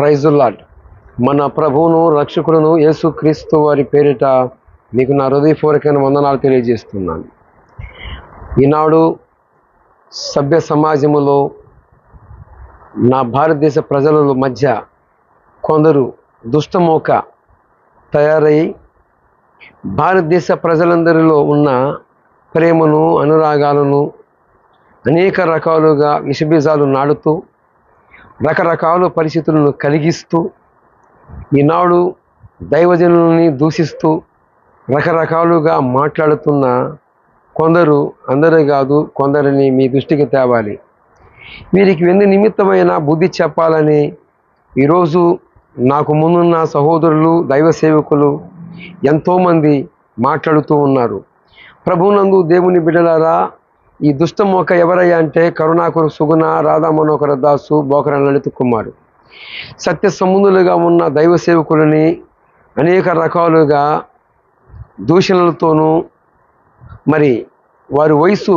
ప్రైజుల్లాడ్ మన ప్రభువును రక్షకుడును యేసుక్రీస్తు వారి పేరిట మీకు నా హృదయపూర్వకమైన వందనాలు తెలియజేస్తున్నాను. ఈనాడు సభ్య సమాజములో నా భారతదేశ ప్రజల మధ్య కొందరు దుష్టమోక తయారై భారతదేశ ప్రజలందరిలో ఉన్న ప్రేమను అనురాగాలను అనేక రకాలుగా విషబీజాలు నాడుతూ రకరకాల పరిస్థితులను కలిగిస్తూ ఈనాడు దైవజనులని దూషిస్తూ రకరకాలుగా మాట్లాడుతున్న కొందరు అందరూ కాదు కొందరిని మీ దృష్టికి తేవాలి. వీరికి వెందు నిమిత్తమైన బుద్ధి చెప్పాలని ఈరోజు నాకు ముందున్న సహోదరులు దైవ సేవకులు ఎంతోమంది మాట్లాడుతూ ఉన్నారు. ప్రభునందు దేవుని బిడ్డలారా ఈ దుష్టమోక ఎవరయ్యా అంటే కరుణాకరు సుగుణ రాధా మనోహర దాసు బోకర లలిత కుమారు సత్య సంబంధులుగా ఉన్న దైవ సేవకులని అనేక రకాలుగా దూషణలతోనూ మరి వారి వయసు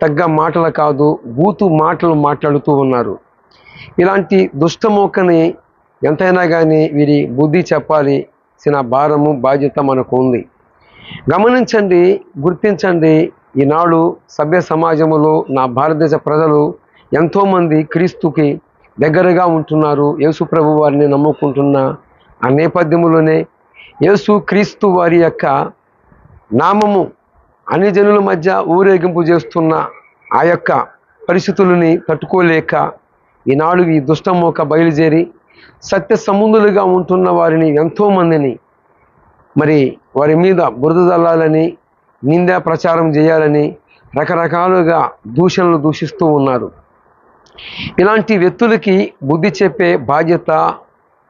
తగ్గ మాటలు కాదు బూతు మాటలు మాట్లాడుతూ ఉన్నారు. ఇలాంటి దుష్టమోకని ఎంతైనా కానీ వీరి బుద్ధి చెప్పాలి సిన భారము బాధ్యత మనకు ఉంది. గమనించండి గుర్తించండి ఈనాడు సభ్య సమాజంలో నా భారతదేశ ప్రజలు ఎంతోమంది క్రీస్తుకి దగ్గరగా ఉంటున్నారు. యేసు ప్రభు వారిని నమ్ముకుంటున్న ఆ నేపథ్యంలోనే యేసు క్రీస్తు వారి యొక్క నామము అన్ని జనుల మధ్య ఊరేగింపు చేస్తున్న ఆ యొక్క పరిస్థితులని తట్టుకోలేక ఈనాడు ఈ దుష్టమోక బయలుదేరి సత్య సంబంధులుగా ఉంటున్న వారిని ఎంతోమందిని మరి వారి మీద బురద చల్లాలని నిందా ప్రచారం చేయాలని రకరకాలుగా దూషణలు దూషిస్తూ ఉన్నారు. ఇలాంటి వ్యక్తులకి బుద్ధి చెప్పే బాధ్యత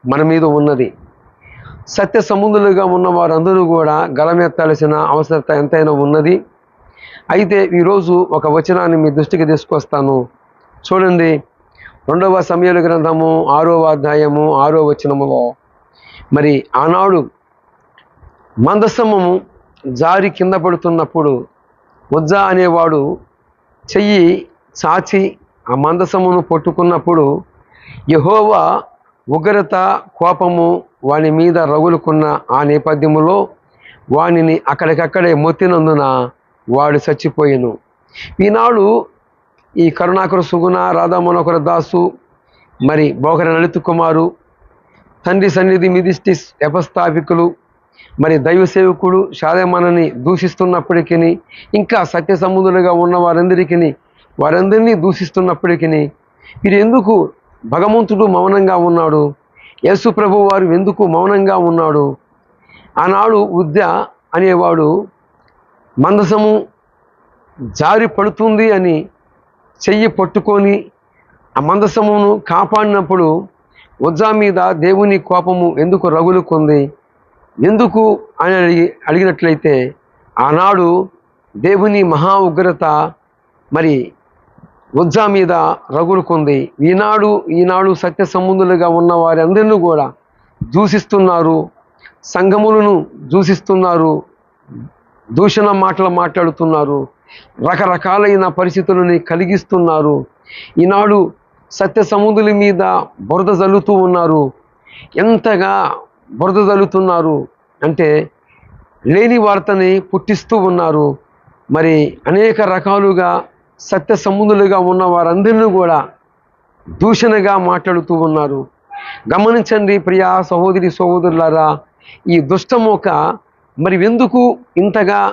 మన మీద ఉన్నది. సత్య సంబంధులుగా ఉన్న వారందరూ కూడా గలమెత్తాల్సిన అవసరత ఎంతైనా ఉన్నది. అయితే ఈరోజు ఒక వచనాన్ని మీ దృష్టికి తీసుకొస్తాను. చూడండి. రెండవ సమయాల గ్రంథము ఆరో అధ్యాయము ఆరో వచనములో మరి ఆనాడు మందసమము జారి కింద పడుతున్నప్పుడు ఉజ్జా అనేవాడు చెయ్యి చాచి ఆ మందసమును పట్టుకున్నప్పుడు యహోవా ఉగ్రత కోపము వాని మీద రగులుకున్న ఆ నేపథ్యములో వానిని అక్కడికక్కడే మొత్తినందున వాడు చచ్చిపోయాను. ఈనాడు ఈ కరుణాకర సుగుణ రాధా మనోహర దాసు మరి బోకర నళిత కుమారు తండ్రి సన్నిధి మిదిస్టిస్ వ్యవస్థాపికులు మరి దైవ సేవకుడు షాదేమానని దూషిస్తున్నప్పటికీ ఇంకా సత్య సంబంధులుగా ఉన్న వారందరికీ వారందరినీ దూషిస్తున్నప్పటికీ వీరు ఎందుకు భగవంతుడు మౌనంగా ఉన్నాడు? యేసు ప్రభు వారు ఎందుకు మౌనంగా ఉన్నాడు? ఆనాడు ఉద్య అనేవాడు మందసము జారి పడుతుంది అని చెయ్యి పట్టుకొని ఆ మందసమును కాపాడినప్పుడు ఉజ్జా మీద దేవుని కోపము ఎందుకు రగులుకుంది? ఎందుకు అని అడిగి అడిగినట్లయితే ఆనాడు దేవుని మహా ఉగ్రత మరి ఉజ్జా మీద రగులుకుంది. ఈనాడు ఈనాడు సత్య సంబంధులుగా ఉన్న వారందరినీ కూడా దూషిస్తున్నారు. సంఘములను దూషిస్తున్నారు. దూషణ మాటలు మాట్లాడుతున్నారు. రకరకాలైన పరిస్థితులని కలిగిస్తున్నారు. ఈనాడు సత్య సముద్రుల మీద బురద జల్లుతూ ఉన్నారు. ఎంతగా బురదదల్లుతున్నారు అంటే లేని వార్తని పుట్టిస్తూ ఉన్నారు. మరి అనేక రకాలుగా సత్య సంబంధులుగా ఉన్న వారందరినీ కూడా దూషణగా మాట్లాడుతూ ఉన్నారు. గమనించండి ప్రియా సహోదరి సహోదరులారా ఈ దుష్టమోక మరి ఎందుకు ఇంతగా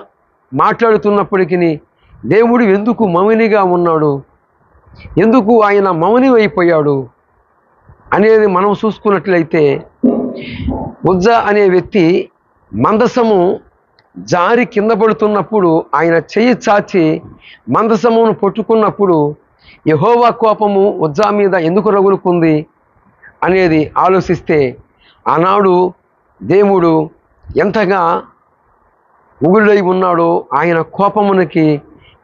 మాట్లాడుతున్నప్పటికీ దేవుడు ఎందుకు మౌనిగా ఉన్నాడు? ఎందుకు ఆయన మౌనివైపోయాడు? అయిపోయాడు అనేది మనం చూసుకున్నట్లయితే ఉజ్జ అనే వ్యక్తి మందసము జారి కింద పడుతున్నప్పుడు ఆయన చెయ్యి చాచి మందసమును పట్టుకున్నప్పుడు యహోవా కోపము ఉజ్జా మీద ఎందుకు రగులుకుంది అనేది ఆలోచిస్తే ఆనాడు దేవుడు ఎంతగా ఉగుళ్ళై ఉన్నాడో ఆయన కోపమునికి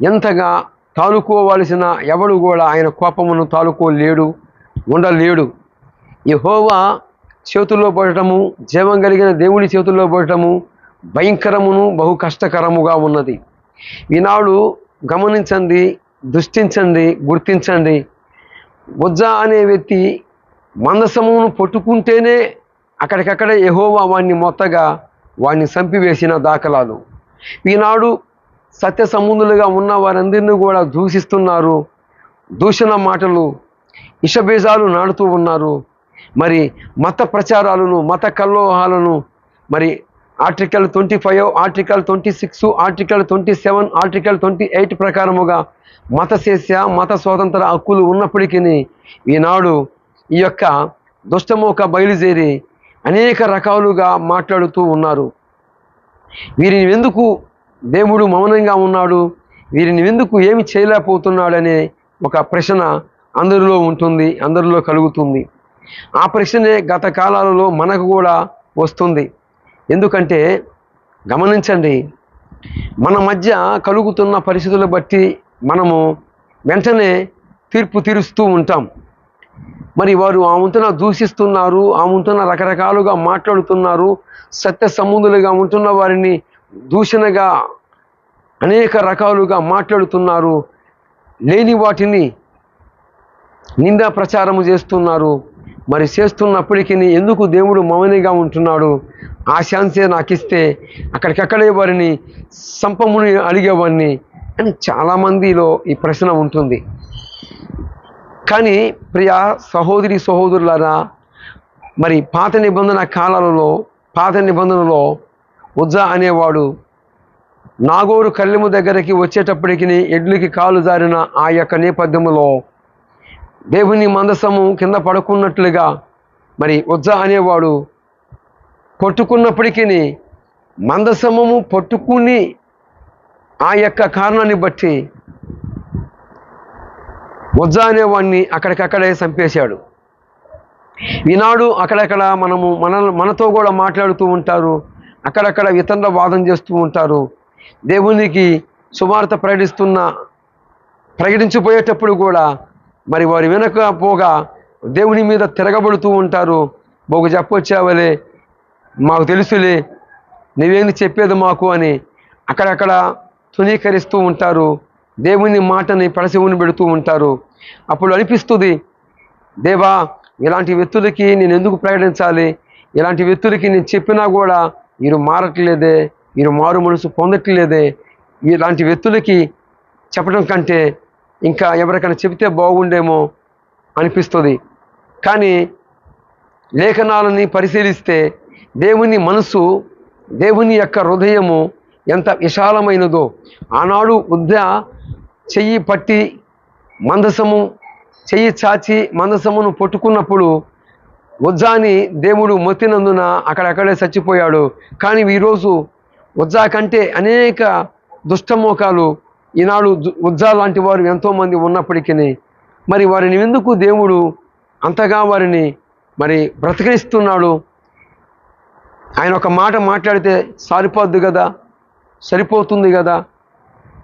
ఎంతగా తాలుకోవలసిన ఎవడు కూడా ఆయన కోపమును తాలుకోలేడు ఉండలేడు. యహోవా చేతుల్లో పడటము జీవం కలిగిన దేవుని చేతుల్లో పడటము భయంకరమును బహు కష్టకరముగా ఉన్నది. ఈనాడు గమనించండి దృష్టించండి గుర్తించండి. బుజ్జ అనే వ్యక్తి మందసమును పట్టుకుంటేనే అక్కడికక్కడే ఎహోవా వాణ్ణి మొత్తగా వాణ్ణి చంపివేసిన దాఖలాలు. ఈనాడు సత్య సంబంధులుగా ఉన్న వారందరినీ కూడా దూషిస్తున్నారు దూషణ మాటలు ఇషబీజాలు నాడుతూ ఉన్నారు. మరి మత ప్రచారాలను మత కల్లోహాలను మరి article twenty five article twenty six article twenty seven article twenty eight ప్రకారముగా మత శేష్య మత స్వాతంత్ర హక్కులు ఉన్నప్పటికీ ఈనాడు ఈ యొక్క దుష్టమోక బయలుదేరి అనేక రకాలుగా మాట్లాడుతూ ఉన్నారు. వీరిని ఎందుకు దేవుడు మౌనంగా ఉన్నాడు? వీరిని ఎందుకు ఏమి చేయలేకపోతున్నాడనే ఒక ప్రశ్న అందరిలో ఉంటుంది అందరిలో కలుగుతుంది. ఆ ప్రశ్నే గత కాలాలలో మనకు కూడా వస్తుంది. ఎందుకంటే గమనించండి మన మధ్య కలుగుతున్న పరిస్థితులు బట్టి మనము వెంటనే తీర్పు తీరుస్తూ ఉంటాం. మరి వారు ఆ వంతున దూషిస్తున్నారు ఆ వంతున రకరకాలుగా మాట్లాడుతున్నారు సత్య సంబంధులుగా ఉంటున్న వారిని దూషణగా అనేక రకాలుగా మాట్లాడుతున్నారు లేని వాటిని నిందా ప్రచారము చేస్తున్నారు మరి చేస్తున్నప్పటికీ ఎందుకు దేవుడు మౌనిగా ఉంటున్నాడు? ఆ ఛాన్సే నాకు ఇస్తే అక్కడికక్కడే వారిని సంపముని అడిగేవాడిని అని చాలామందిలో ఈ ప్రశ్న ఉంటుంది. కానీ ప్రియ సహోదరి సహోదరులారా మరి పాత నిబంధన కాలాలలో పాత నిబంధనలో ఉజ్జా అనేవాడు నాగోరు కళ్ళెము దగ్గరికి వచ్చేటప్పటికి ఎడ్లకి కాలు జారిన ఆ యొక్క నేపథ్యంలో దేవుని మందసము కింద పడుకున్నట్లుగా మరి ఉజ్జా అనేవాడు కొట్టుకున్నప్పటికీ మందసమము పట్టుకుని ఆ యొక్క కారణాన్ని బట్టి ఉజ్జా అనేవాడిని అక్కడికక్కడే చంపేశాడు. ఈనాడు అక్కడక్కడ మనము మన మనతో కూడా మాట్లాడుతూ ఉంటారు అక్కడక్కడ ఇతరుల వాదం చేస్తూ ఉంటారు. దేవునికి సువార్త ప్రకటిస్తున్న ప్రకటించిపోయేటప్పుడు కూడా మరి వారి వెనక పోగా దేవుని మీద తిరగబడుతూ ఉంటారు. బొగ చెప్పొచ్చావలే మాకు తెలుసులే. నువ్వేంది చెప్పేది మాకు అని అక్కడక్కడ తునీకరిస్తూ ఉంటారు. దేవుని మాటని పడసివుని పెడుతూ ఉంటారు. అప్పుడు అనిపిస్తుంది దేవా ఇలాంటి వ్యక్తులకి నేను ఎందుకు ప్రకటించాలి? ఇలాంటి వ్యక్తులకి నేను చెప్పినా కూడా వీరు మారట్లేదే వీరు మారు మనసు పొందట్లేదే. ఇలాంటి వ్యక్తులకి చెప్పడం కంటే ఇంకా ఎవరికైనా చెబితే బాగుండేమో అనిపిస్తుంది. కానీ లేఖనాలని పరిశీలిస్తే దేవుని మనసు దేవుని యొక్క హృదయము ఎంత విశాలమైనదో ఆనాడు ఉద్య చెయ్యి పట్టి మందసము చెయ్యి చాచి మందసమును పట్టుకున్నప్పుడు ఉజ్జాని దేవుడు మొత్తినందున అక్కడక్కడే చచ్చిపోయాడు. కానీ ఈరోజు ఉజ్జా కంటే అనేక దుష్టమోకాలు ఈనాడు ఉజ్జా లాంటి వారు ఎంతోమంది ఉన్నప్పటికీ మరి వారిని ఎందుకు దేవుడు అంతగా వారిని మరి బ్రతికిస్తున్నాడు? ఆయన ఒక మాట మాట్లాడితే సరిపోద్ది కదా? సరిపోతుంది కదా?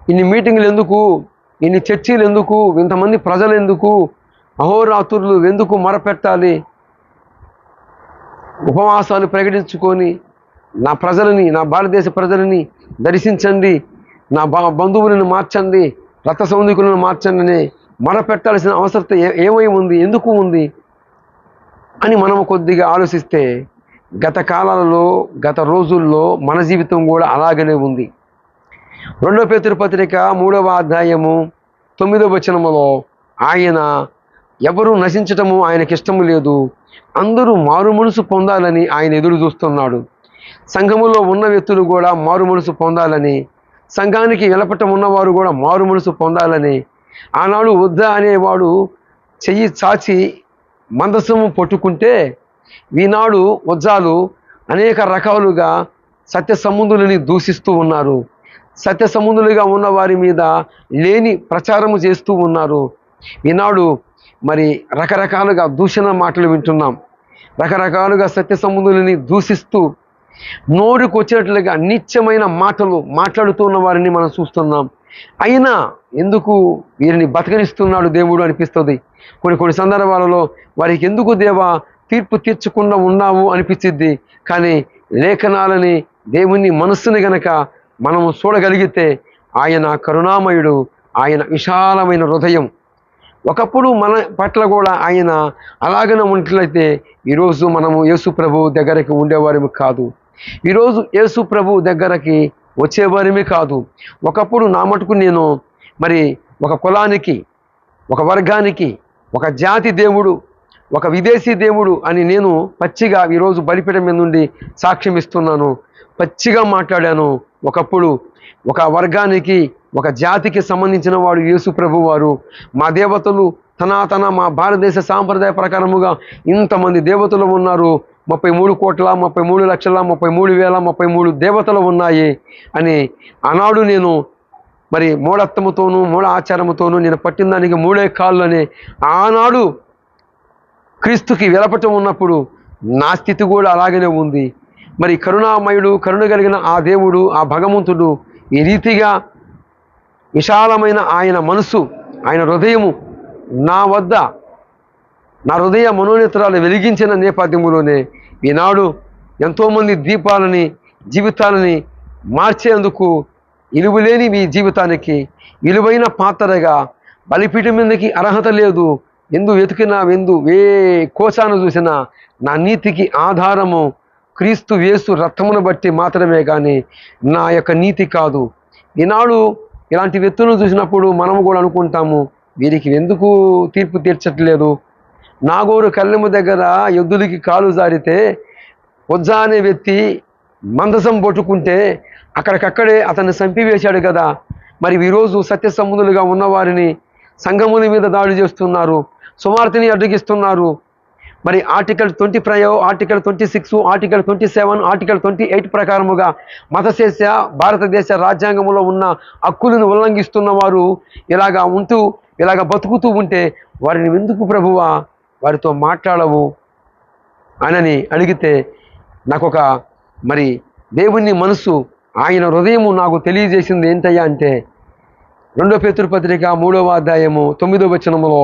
ఇన్ని మీటింగ్లు ఎందుకు? ఇన్ని చర్చీలు ఎందుకు? ఇంతమంది ప్రజలు ఎందుకు? అహోరాత్రులు ఎందుకు మొరపెట్టాలి? ఉపవాసాలు ప్రకటించుకొని నా ప్రజలని నా భారతదేశ ప్రజలని దర్శించండి. నా బంధువులను మార్చండి రక్త సౌందికులను మార్చండి అని అవసరం అవసరత ఏమై ఉంది ఎందుకు ఉంది అని మనం కొద్దిగా ఆలోచిస్తే గత కాలాలలో గత రోజుల్లో మన జీవితం కూడా అలాగనే ఉంది. రెండో పేతురు పత్రిక మూడవ అధ్యాయము తొమ్మిదవ వచనములో ఆయన ఎవరు నశించటము ఆయనకి ఇష్టము లేదు అందరూ మారు మనసు పొందాలని ఆయన ఎదురు చూస్తున్నాడు. సంఘములో ఉన్న వ్యక్తులు కూడా మారు మనసు పొందాలని సంఘానికి వెలపటం ఉన్నవారు కూడా మారు మనసు పొందాలని ఆనాడు వద్ద అనేవాడు చెయ్యి చాచి మందసము పట్టుకుంటే ఈనాడు వజ్జాలు అనేక రకాలుగా సత్య సంబంధులని దూషిస్తూ ఉన్నారు. సత్య సంబంధులుగా ఉన్న వారి మీద లేని ప్రచారము చేస్తూ ఉన్నారు. ఈనాడు మరి రకరకాలుగా దూషణ మాటలు వింటున్నాం. రకరకాలుగా సత్య సంబంధులని దూషిస్తూ నోరుకు వచ్చేట్లుగా నిత్యమైన మాటలు మాట్లాడుతున్న వారిని మనం చూస్తున్నాం. అయినా ఎందుకు వీరిని బతకనిస్తున్నాడు దేవుడు అనిపిస్తుంది? కొన్ని కొన్ని సందర్భాలలో వారికి ఎందుకు దేవా తీర్పు తీర్చకుండా ఉన్నావు అనిపిస్తుంది కానీ లేఖనాలని దేవుని మనస్సుని గనక మనము చూడగలిగితే ఆయన కరుణామయుడు ఆయన విశాలమైన హృదయం. ఒకప్పుడు మన పట్ల కూడా ఆయన అలాగనే ఉన్నట్లయితే ఈరోజు మనము యేసు ప్రభు దగ్గరికి ఉండేవారము కాదు. ఈరోజు యేసు ప్రభు దగ్గరకి వచ్చేవారిమి కాదు. ఒకప్పుడు నా మటుకు నేను మరి ఒక కులానికి ఒక వర్గానికి ఒక జాతి దేవుడు ఒక విదేశీ దేవుడు అని నేను పచ్చిగా ఈరోజు బలిపీఠం మీద నుండి సాక్ష్యం ఇస్తున్నాను పచ్చిగా మాట్లాడాను. ఒకప్పుడు ఒక వర్గానికి ఒక జాతికి సంబంధించిన వాడు యేసు ప్రభు వారు. మా దేవతలు తనాతన మా భారతదేశ సాంప్రదాయ ప్రకారముగా ఇంతమంది దేవతలు ఉన్నారు. ముప్పై మూడు కోట్ల ముప్పై మూడు లక్షల ముప్పై మూడు వేల ముప్పై మూడు దేవతలు ఉన్నాయి అని ఆనాడు నేను మరి మూఢత్వముతోనూ మూఢ ఆచారముతోనూ నేను పట్టిన దానికి మూడే కాళ్ళు అని ఆనాడు క్రీస్తుకి వెలపటం ఉన్నప్పుడు నా స్థితి కూడా అలాగనే ఉంది. మరి కరుణామయుడు కరుణ కలిగిన ఆ దేవుడు ఆ భగవంతుడు ఈ రీతిగా విశాలమైన ఆయన మనసు ఆయన హృదయము నా వద్ద నా హృదయ మనోనేత్రాలు వెలిగించిన నేపథ్యంలోనే ఈనాడు ఎంతోమంది దీపాలని జీవితాలని మార్చేందుకు ఇలువలేని మీ జీవితానికి విలువైన పాత్రగా బలిపీఠం మీదకి అర్హత లేదు. ఎందు వెతికినా ఎందు ఏ కోశాను చూసినా నా నీతికి ఆధారము క్రీస్తు వేసు రక్తమును బట్టి మాత్రమే కానీ నా యొక్క నీతి కాదు. ఈనాడు ఇలాంటి వ్యక్తులను చూసినప్పుడు మనము కూడా అనుకుంటాము వీరికి ఎందుకు తీర్పు తీర్చట్లేదు? నాగోరు కళ్ళెము దగ్గర ఎద్దులకి కాలు జారితే వజ్జా అనే వ్యక్తి మందసం పట్టుకుంటే అక్కడికక్కడే అతన్ని చంపివేశాడు కదా. మరి ఈరోజు సత్యసంబంధులుగా ఉన్నవారిని సంఘముల మీద దాడి చేస్తున్నారు సుమార్తెని అడ్డగిస్తున్నారు. మరి article twenty five article twenty six article twenty seven article twenty eight ప్రకారముగా మతశేష భారతదేశ రాజ్యాంగంలో ఉన్న హక్కులను ఉల్లంఘిస్తున్న వారు ఇలాగా ఉంటూ ఇలాగ బతుకుతూ ఉంటే వారిని ఎందుకు ప్రభువా? వారితో మాట్లాడవు అనని అడిగితే నాకు ఒక మరి దేవుని మనసు ఆయన హృదయము నాకు తెలియజేసింది ఏంటయ్యా అంటే రెండో పేతృపత్రిక మూడవ అధ్యాయము తొమ్మిదో వచనములో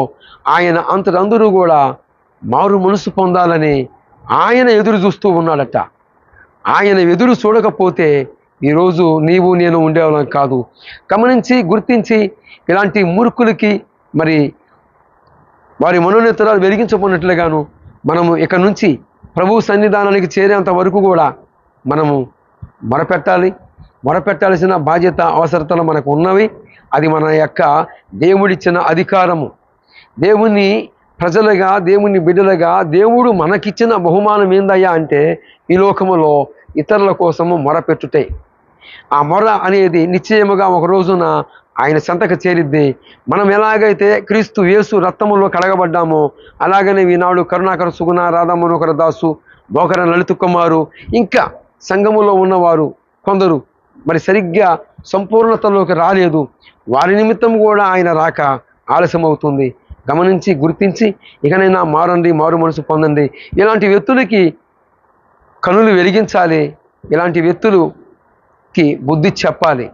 ఆయన అంతటందరూ కూడా మారు మనసు పొందాలని ఆయన ఎదురు చూస్తూ ఉన్నాడట. ఆయన ఎదురు చూడకపోతే ఈరోజు నీవు నేను ఉండేవాళ్ళం కాదు. గమనించి గుర్తించి ఇలాంటి మూర్ఖులకి మరి వారి మనోనేతరాలు వెలిగించబడినట్లుగాను మనము ఇక నుంచి ప్రభు సన్నిధానానికి చేరేంత వరకు కూడా మనము మొరపెట్టాలి. మొరపెట్టాల్సిన బాధ్యత అవసరతలు మనకు ఉన్నవి. అది మన యొక్క దేవుడిచ్చిన అధికారము. దేవుని ప్రజలుగా దేవుని బిడ్డలుగా దేవుడు మనకిచ్చిన బహుమానం ఏందయ్యా అంటే ఈ లోకములో ఇతరుల కోసము మొరపెట్టుటే ఆ మొర అనేది నిశ్చయముగా ఒక రోజున ఆయన సంతక చేరిద్ది. మనం ఎలాగైతే క్రీస్తు యేసు రక్తములో కడగబడ్డామో అలాగనే ఈనాడు కరుణాకర సుగుణ రాధామనోకర దాసు బోకర లలిత కుమారు ఇంకా సంఘములో ఉన్నవారు కొందరు మరి సరిగ్గా సంపూర్ణతలోకి రాలేదు. వారి నిమిత్తం కూడా ఆయన రాక ఆలస్యం అవుతుంది గమనించి గుర్తించి ఇకనైనా మారండి మారు మనసు పొందండి. ఇలాంటి వ్యక్తులకి కనులు వెలిగించాలి. ఇలాంటి వ్యక్తులుకి బుద్ధి చెప్పాలి.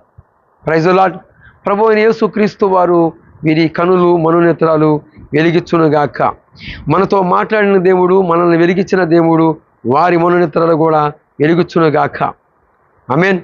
ప్రైజులాట్ ప్రభు అయిన యేసుక్రీస్తు వారు వీరి కనులు మనోనేత్రాలు వెలిగించునుగాక. మనతో మాట్లాడిన దేవుడు మనల్ని వెలిగించిన దేవుడు వారి మనోనేత్రాలు కూడా వెలిగించునుగాక. మీన్